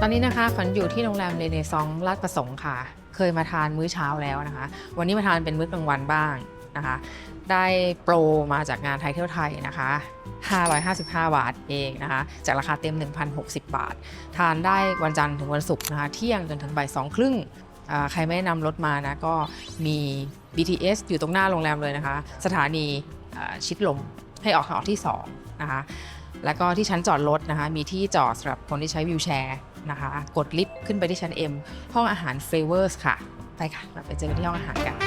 ตอนนี้นะคะฝันอยู่ที่โรงแรมเรเนซองลาดประสงค์ค่ะ เคยมาทานมื้อเช้าแล้วนะคะ วันนี้มาทานเป็นมื้อกลางวันบ้างนะคะ ได้โปรมาจากงานไทยเที่ยวไทยนะคะ 555 บาทเองนะคะ จากราคาเต็ม 1,060 บาท ทานได้วันจันทร์ถึงวันศุกร์นะคะ เที่ยงจนถึงบ่ายสองครึ่งใครไม่นำรถมานะก็มี BTS อยู่ตรงหน้าโรงแรมเลยนะคะ สถานีชิดลมให้ออกทางออกที่2นะคะแล้วก็ที่ชั้นจอดรถนะคะ มีที่จอดสำหรับคนที่ใช้วิวแชร์ นะคะ กดลิฟต์ขึ้นไปที่ชั้น M ห้องอาหาร Flavors ค่ะ ไปค่ะ เราไปเจอกันที่ห้องอาหารกัน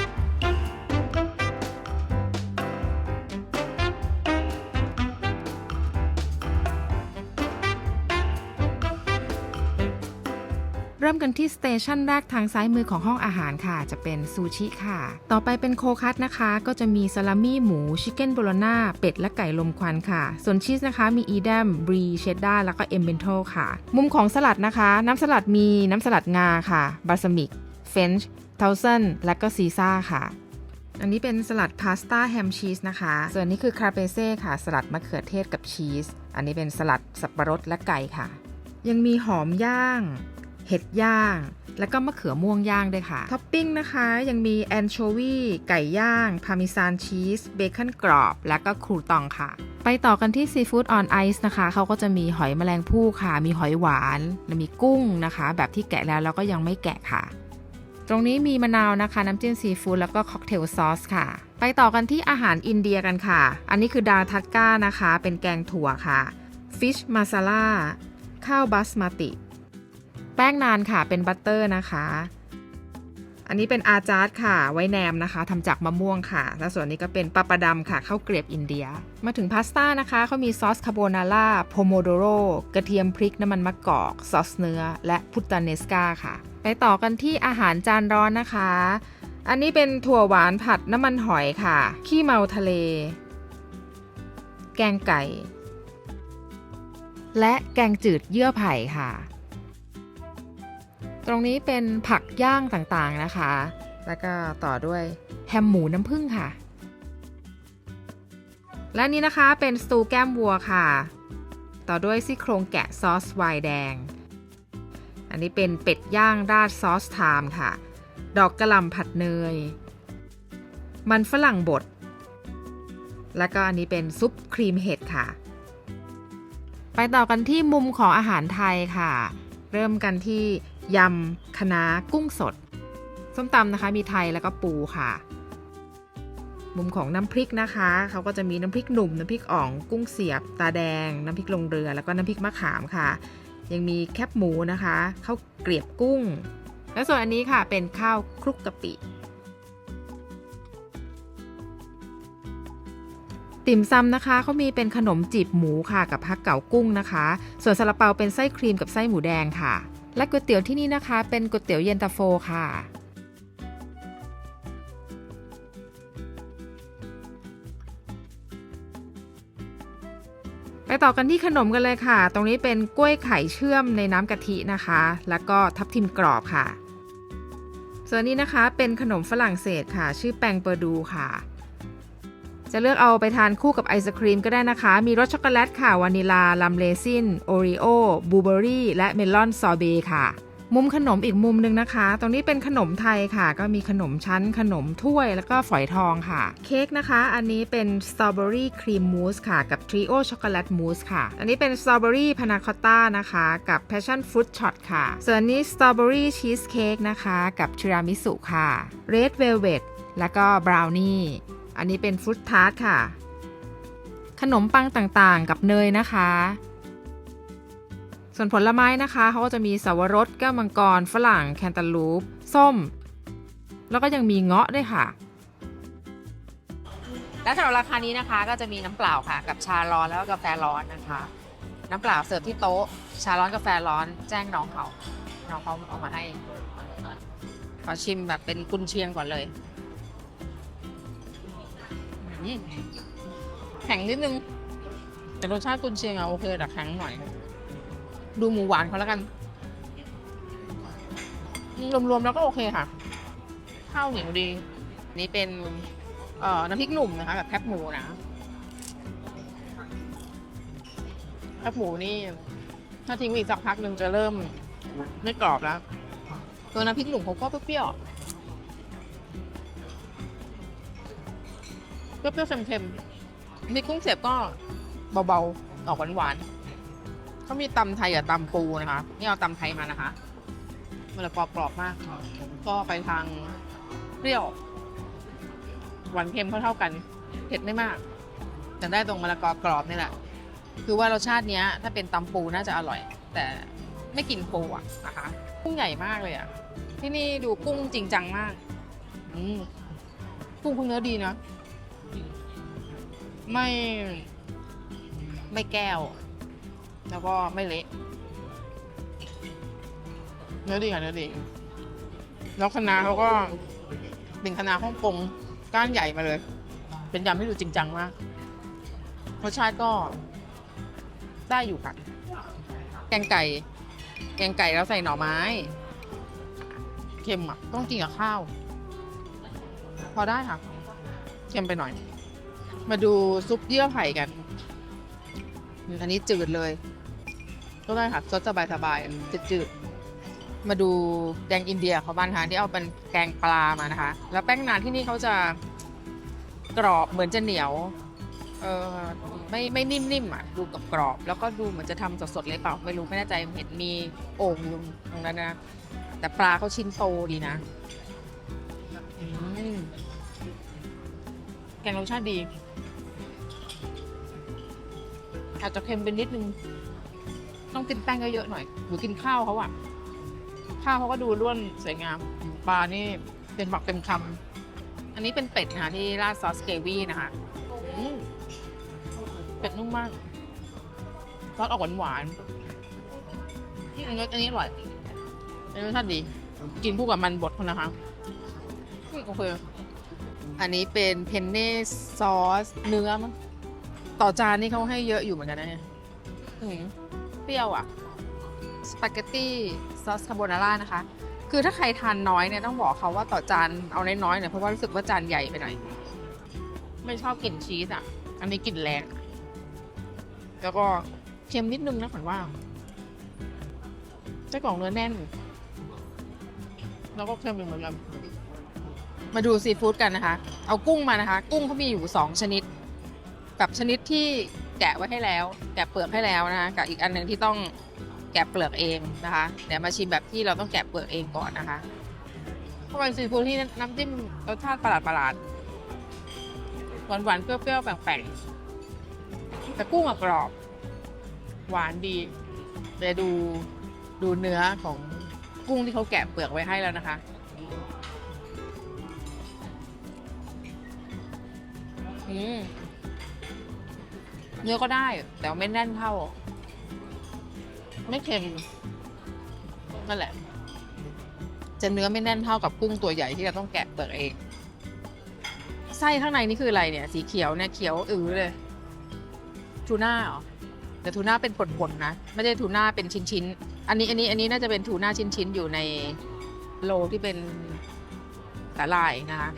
เริ่มกันที่สเตชันแรกทางซ้ายมือของห้องอาหารค่ะ จะเป็นซูชิค่ะ ต่อไปเป็นโคคัตนะคะ ก็จะมีซาลามี่หมู ชิคเก้นโบโลนาเป็ดและไก่ลมควันค่ะ ส่วนชีสนะคะมีอีแดมบรีเชดดาแล้วก็เอมเบนโทค่ะ มุมของสลัดนะคะ น้ำสลัดมีน้ำสลัดงาค่ะบาสมิกเฟนช์เทาเซนและก็ซีซ่าค่ะอันนี้เป็นสลัดพาสต้าแฮมชีสนะคะ ส่วนนี้คือคาเปเซ่ค่ะ สลัดมะเขือเทศกับชีส อันนี้เป็นสลัดสับปะรดและไก่ค่ะ ยังมีหอมย่าง เห็ดย่าง แล้วก็มะเขือม่วงย่างด้วยค่ะ ท็อปปิ้งนะคะ ยังมีแอนโชวีไก่ย่าง พาร์เมซานชีส เบคอนกรอบ และก็ครูตองค่ะ ไปต่อกันที่ซีฟู้ดออนไอซ์นะคะ เขาก็จะมีหอยแมลงภู่ค่ะ มีหอยหวาน และมีกุ้งนะคะ แบบที่แกะแล้วแล้วก็ยังไม่แกะค่ะ ตรงนี้มีมะนาวนะคะ น้ำจิ้มซีฟู้ดแล้วก็ค็อกเทลซอสค่ะ ไปต่อกันที่อาหารอินเดียกันค่ะ อันนี้คือดาทัตก้านะคะ เป็นแกงถั่วค่ะฟิชมาซาล่าข้าวบาสมาติ ป้งนานค่ะเป็นบัตเตอร์นะคะ อันนี้เป็นอาจาร์ดค่ะ ไว้แนมนะคะทำจากมะม่วงค่ะ และส่วนนี้ก็เป็นปาปาดำค่ะข้าวเกรียบอินเดีย มาถึงพาสต้านะคะเขามีซอสคาโบนาร่าโพโมโดโรกระเทียมพริกน้ำมันมะกอก ซอสเนื้อ และพุตตาเนสกาค่ะ ไปต่อกันที่อาหารจานร้อนนะคะ อันนี้เป็นถั่วหวานผัดน้ำมันหอยค่ะ ขี้เมาทะเล แกงไก่ และแกงจืดเยื่อไผ่ค่ะ ตรงนี้เป็นผักย่างต่างๆนะคะ แล้วก็ต่อด้วยแฮมหมูน้ำผึ้งค่ะ และนี่นะคะเป็นสตูแก้มวัวค่ะ ต่อด้วยซี่โครงแกะซอสไวน์แดง อันนี้เป็นเป็ดย่างราดซอสไทม์ค่ะ ดอกกระหล่ำผัดเนย มันฝรั่งบด แล้วก็อันนี้เป็นซุปครีมเห็ดค่ะ ไปต่อกันที่มุมของอาหารไทยค่ะ เริ่มกันที่ยำคะน้ากุ้งสด ส้มตำนะคะมีไทยแล้วก็ปูค่ะ มุมของน้ำพริกนะคะเขาก็จะมีน้ำพริกหนุ่มน้ำพริกอ่องกุ้งเสียบ ตาแดง น้ำพริกลงเรือ แล้วก็น้ำพริกมะขามค่ะ ยังมีแคบหมูนะคะข้าวเกลียบกุ้ง และส่วนอันนี้ค่ะเป็นข้าวคลุกกะปิ ติ่มซำนะคะเขามีเป็นขนมจีบหมูค่ะกับฮักเก๋ากุ้งนะคะ ส่วนซาลาเปาเป็นไส้ครีมกับไส้หมูแดงค่ะ และก๋วยเตี๋ยวที่นี่นะคะ เป็นก๋วยเตี๋ยวเย็นตาโฟค่ะไปต่อกันที่ขนมกันเลยค่ะ ตรงนี้เป็นกล้วยไข่เชื่อมในน้ำกะทินะคะ แล้วก็ทับทิมกรอบค่ะ ส่วนนี้นะคะเป็นขนมฝรั่งเศสค่ะ ชื่อแปงเปอร์ดูค่ะ จะเลือกเอาไปทานคู่กับไอศครีมก็ได้นะคะ มีรสช็อกโกแลตค่ะ วานิลา ลัมเลซิน โอรีโอ บลูเบอรี่ และเมลอนซอเบค่ะ มุมขนมอีกมุมหนึ่งนะคะ ตรงนี้เป็นขนมไทยค่ะ ก็มีขนมชั้น ขนมถ้วย แล้วก็ฝอยทองค่ะ เค้กนะคะ อันนี้เป็นสตรอเบอรี่ครีมมูสค่ะ กับทริโอช็อกโกแลตมูสค่ะ อันนี้เป็นสตรอเบอรี่พานาคอตต้านะคะ กับแพชชั่นฟรุตช็อตค่ะ ส่วนนนี้สตรอเบอรี่ชีสเค้กนะคะ กับทีรามิสุค่ะ เรดเวลเวตแล้วก็บราวนี่ อันนี้เป็นฟรุตทาร์ตค่ะ ขนมปังต่างๆ กับเนยนะคะ ส่วนผลไม้นะคะเขาก็จะมีสวรสแก้วมังกร ฝรั่ง แคนตาลูป ส้ม แล้วก็ยังมีเงาะด้วยค่ะ และสำหรับราคานี้นะคะ ก็จะมีน้ำเปล่าค่ะ กับชาร้อนแล้วก็กาแฟร้อนนะคะ น้ำเปล่าเสิร์ฟที่โต๊ะ ชาร้อนกาแฟร้อนแจ้งน้องเขาน้องเขาเอามาให้ขอชิมแบบเป็นกุนเชียงก่อนเลย แข็งนิดนึง แต่รสชาติกุนเชียงอะโอเคแต่แข็งหน่อย ดูหมูหวานเขาแล้วกัน รวมๆแล้วก็โอเคค่ะ ข้าวเหนียวดี นี่เป็นเอ่อน้ำพริกหนุ่มนะคะกับแคบหมูนะแคบหมูนี่ ถ้าทิ้งไว้อีกสักพักหนึ่งจะเริ่มไม่กรอบแล้ว ตัวน้ำพริกหนุ่มเขาก็เปรี้ยวๆ เปรี้ยวๆเค็มๆมีกุ้งเสียบก็เบาๆ ออกหวานๆเขามีตำไทยกับตำปูนะคะ นี่เอาตำไทยมานะคะ มันละกรอบๆมาก ก็ไปทางเปรี้ยว หวานเค็มเท่าๆกัน เผ็ดไม่มาก แต่ได้ตรงมะละกอกรอบนี่แหละ คือว่ารสชาติเนี้ยถ้าเป็นตำปูน่าจะอร่อย แต่ไม่กินปูอะนะคะ กุ้งใหญ่มากเลยอะ ที่นี่ดูกุ้งจริงจังมาก อืมกุ้งคุณเนื้อดีนะ ไม่ไม่แก้ว แล้วก็ไม่เละเนื้อดีค่ะเนื้อดี แล้วคะเขาก็เป็นคณะฮ่องกงก้านใหญ่มาเลย เป็นยำที่ดูจริงจังมากรสชาติก็ได้อยู่ค่ะ แกงไก่ แกงไก่แล้วใส่หน่อไม้ เค็มอะ ต้องกินกับข้าว พอได้ค่ะ เค็มไปหน่อย มาดูซุปเยื่อไผ่กัน อันนี้จืดเลย ก็ได้ค่ะซดสบายๆจืดๆมาดูแดงอินเดียเขาบ้านค่ะที่เอาเป็นแกงปลามานะคะ แล้วแป้งนานที่นี่เขาจะกรอบเหมือนจะเหนียวเออไม่ไม่นิ่มๆอะดูกับกรอบๆแล้วก็ดูเหมือนจะทำสดๆเลยเปล่า ไม่รู้ไม่แน่ใจเห็นมีโอ่งอยู่ตรงนั้นนะ แต่ปลาเขาชิ้นโตดีนะแกงรสชาติดี อาจจะเค็มไปนิดนึง ต้องกินแป้งเยอะๆหน่อย หรือกินข้าวเขาอะข้าวเขาก็ดูร่วนสวยงามปลานี่เป็นบักเป็นคำอันนี้เป็นเป็ดนะคะที่ราดซอสเกวี่นะคะอืมเป็ดนุ่มมากซอสออกหวานๆที่อันนี้อันนี้อร่อยอันนี้รสชาติดี กินคู่กับมันบดคนนะคะอืมโอเคอันนี้เป็นเพนเน่ซอสเนื้อมั้ง ต่อจานนี่เขาให้เยอะอยู่เหมือนกันนะเนี่ยอืมเปรี้ยวอะ สปาเกตตี้ซอสคาโบนาร่านะคะ คือถ้าใครทานน้อยเนี่ยต้องบอกเขาว่าต่อจานเอาน้อยๆหน่อยเพราะว่ารู้สึกว่าจานใหญ่ไปหน่อย ไม่ชอบกลิ่นชีสอะ อันนี้กลิ่นแรงแล้วก็เค็มนิดนึงนะขวัญว่าไส้กรอกเนื้อแน่น แล้วก็เค็มเหมือนกัน มาดูซีฟู้ดกันนะคะ เอากุ้งมานะคะ กุ้งเขามีอยู่สองชนิด กับชนิดที่แกะไว้ให้แล้ว แกะเปลือกให้แล้วนะคะกับอีกอันหนึ่งที่ต้องแกะเปลือกเองนะคะเดี๋ยวมาชิมแบบที่เราต้องแกะเปลือกเองก่อนนะคะเพราะเป็นซีฟู้ดที่น้ำจิ้มรสชาติประหลาดประหลาดๆหวานหวานๆเปรี้ยวๆแปลกๆแต่กุ้งกรอบ หวานดีเดี๋ยวดูดูเนื้อของกุ้งที่เขาแกะเปลือกไว้ให้แล้วนะคะอืม เนื้อก็ได้ แต่ไม่แน่นเท่า ไม่เค็มนั่นแหละ จะเนื้อไม่แน่นเท่ากับกุ้งตัวใหญ่ที่เราต้องแกะเปลือกเองไส้ข้างในนี่คืออะไรเนี่ย สีเขียวเนี่ยเขียวอือเลยทูน่าเหรอแต่ทูน่าเป็นผลๆนะ ไม่ได้ทูน่าเป็นชิ้นๆ อันนี้อันนี้อันนี้น่าจะเป็นทูน่าชิ้นๆ อยู่ในโลที่เป็นสาลายนะคะ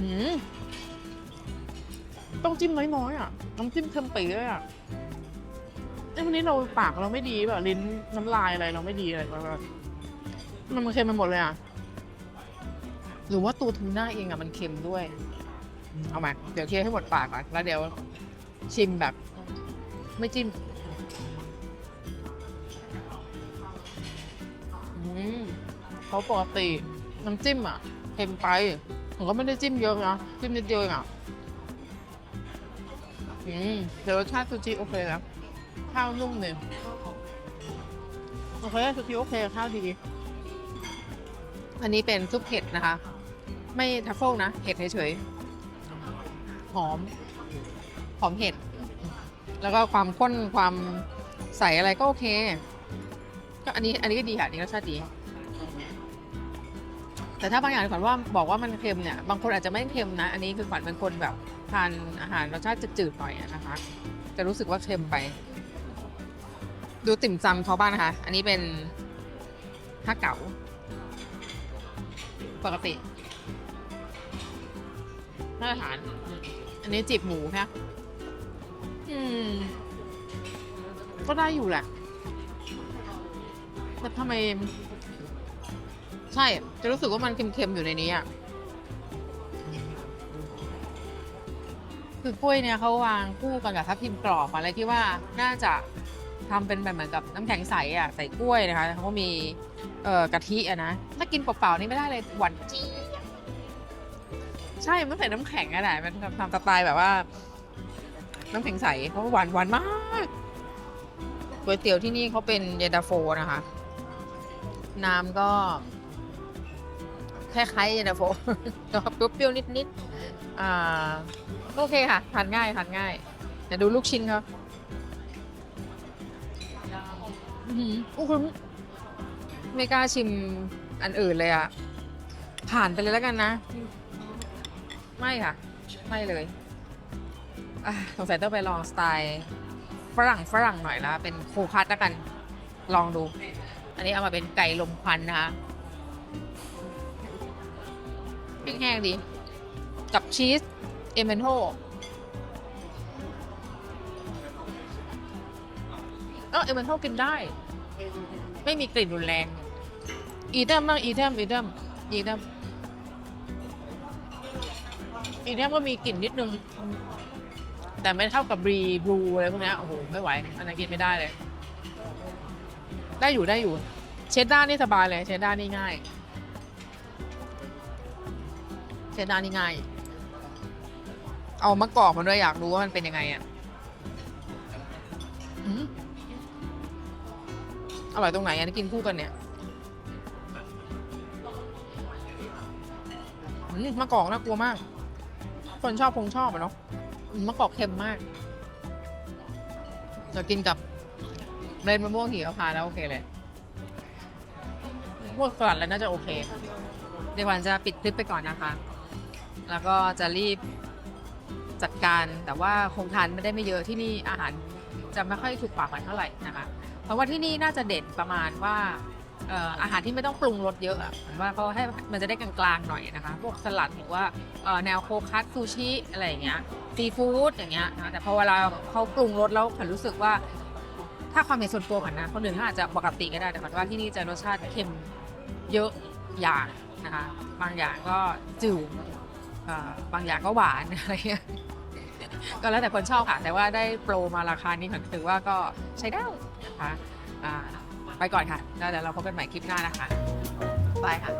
อืมต้องจิ้มน้อยๆอะ น้ำจิ้มเค็มปีเลยอะไอ้วันนี้เราปากเราไม่ดีแบบลิ้นน้ำลายอะไรเราไม่ดีอะไรแบบมันมันเค็มไปหมดเลยอะ หรือว่าตัวทูน่าเองอะมันเค็มด้วย เอามาเดี๋ยวเคี่ยวให้หมดปากก่อนแล้วเดี๋ยวชิมแบบ ไม่จิ้มอืมเขาปกติน้ำจิ้มอะเค็มไปผมก็ไม่ได้จิ้มเยอะนะจิ้มนิดเดียวเองอะ อืมเดี๋ยวรสชาติซูชิโอเคแล้วข้าวนุ่มเนี่ยโอเคซูชิโอเคข้าวดี อันนี้เป็นซุปเห็ดนะคะ ไม่ทัฟเฟิลนะ เห็ดเฉยๆหอม หอมเห็ด แล้วก็ความข้นความใสอะไรก็โอเค ก็อันนี้อันนี้ก็ดีค่ะอันนี้รสชาติดีแต่ถ้าบางอย่างขวัญว่าบอกว่ามันเค็มเนี่ย บางคนอาจจะไม่เค็มนะ อันนี้คือขวัญเป็นคนแบบ ทานอาหารรสชาติจืดๆหน่อยนะคะ จะรู้สึกว่าเค็มไป ดูติ่มซำเขาบ้างนะคะ อันนี้เป็นฮักเก๋าปกติมาตรฐาน อันนี้จีบหมูค่ะอืม ก็ได้อยู่แหละแต่ทำไม ใช่ จะรู้สึกว่ามันเค็มๆอยู่ในนี้อะ คือกล้วยเนี่ยเขาวางคู่กันกับทับทิมกรอบอะไรที่ว่าน่าจะทำเป็นแบบเหมือนกับน้ำแข็งใสอะใส่กล้วยนะคะเขาก็มีเอ่อกะทิอะนะถ้ากินเปล่าๆนี่ไม่ได้เลยหวานจี๊ใช่มันใส่น้ำแข็งอะแหละมันทำสไตล์แบบว่า น้ำแข็งใสเขาะหวานหวานมากก๋วยเตี๋ยวที่นี่เขาเป็นเย็นตาโฟนะคะ น้ำก็ คล้ายๆเย็นตาโฟก็เปรี้ยวๆนิดๆอ่าโอเคค่ะทานง่ายทานง่ายเดี๋ยวดูลูกชิ้นครับอือหือโอ้ไม่กล้าชิมอันอื่นเลยอะผ่านไปเลยแล้วกันนะ ไม่ค่ะ ไม่เลยสงสัยต้องไปลองสไตล์ฝรั่งฝรั่งหน่อยละเป็นโคคัสแล้วกัน ลองดู อันนี้เอามาเป็นไก่ลมควันนะคะ พิ้งแห้งดี กับชีส เอเมนโฮเออเอเมนโฮกินได้ ไม่มีกลิ่นรุนแรง อีเทมบ้างอีเทมอีเทมอีเทมอีเทมก็มีกลิ่นนิดนึง แต่ไม่เท่ากับบรีบลูอะไรพวกนี้โอ้โห ไม่ไหว อันนั้นกินไม่ได้เลย ได้อยู่ได้อยู่ เชดด้านี่สบายเลย เชดด้านี่ง่าย ชดด้านี่ง่าย เอามะกอกมาด้วยอยากรู้ว่ามันเป็นยังไงอะอืมอร่อยตรงไหนอันนี้กินคู่กันเนี่ยมะกอกน่ากลัวมาก คนชอบคงชอบอะเนาะมมะกอกเค็มมาก จะกินกับเรนมะม่วงหิมพานต์แล้วโอเคเลยพวกสลัดแล้วน่าจะโอเค เดี๋ยววันจะปิดคลิปไปก่อนนะคะ แล้วก็จะรีบจัดการแต่ว่าคงทานไม่ได้ไม่เยอะที่นี่อาหารจะไม่ค่อยถูกปากหมายเท่าไหร่นะคะ เพราะว่าที่นี่น่าจะเด่นประมาณว่าอาหารที่ไม่ต้องปรุงรสเยอะเหมือนว่าเขาให้มันจะได้กลางๆหน่อยนะคะ พวกสลัดหรือว่าแนวโคคัสซูชิอะไรอย่างเงี้ยซีฟู้ดอย่างเงี้ยนะแต่พอเวลาเขาปรุงรสแล้วผันรู้สึกว่า ถ้าความเห็นส่วนตัวผันนะคนอื่นเขาอาจจะปกติก็ได้แต่ผันว่าที่นี่จะรสชาติเค็มเยอะอย่างนะคะบางอย่างก็จืด บางอย่างก็หวานอะไรเงี้ยก็แล้วแต่คนชอบค่ะ แต่ว่าได้โปรมาราคานี้ผันถือว่าก็ใช้ได้นะคะไปก่อนค่ะแล้วเดี๋ยวเราพบกันใหม่คลิปหน้านะคะบายค่ะ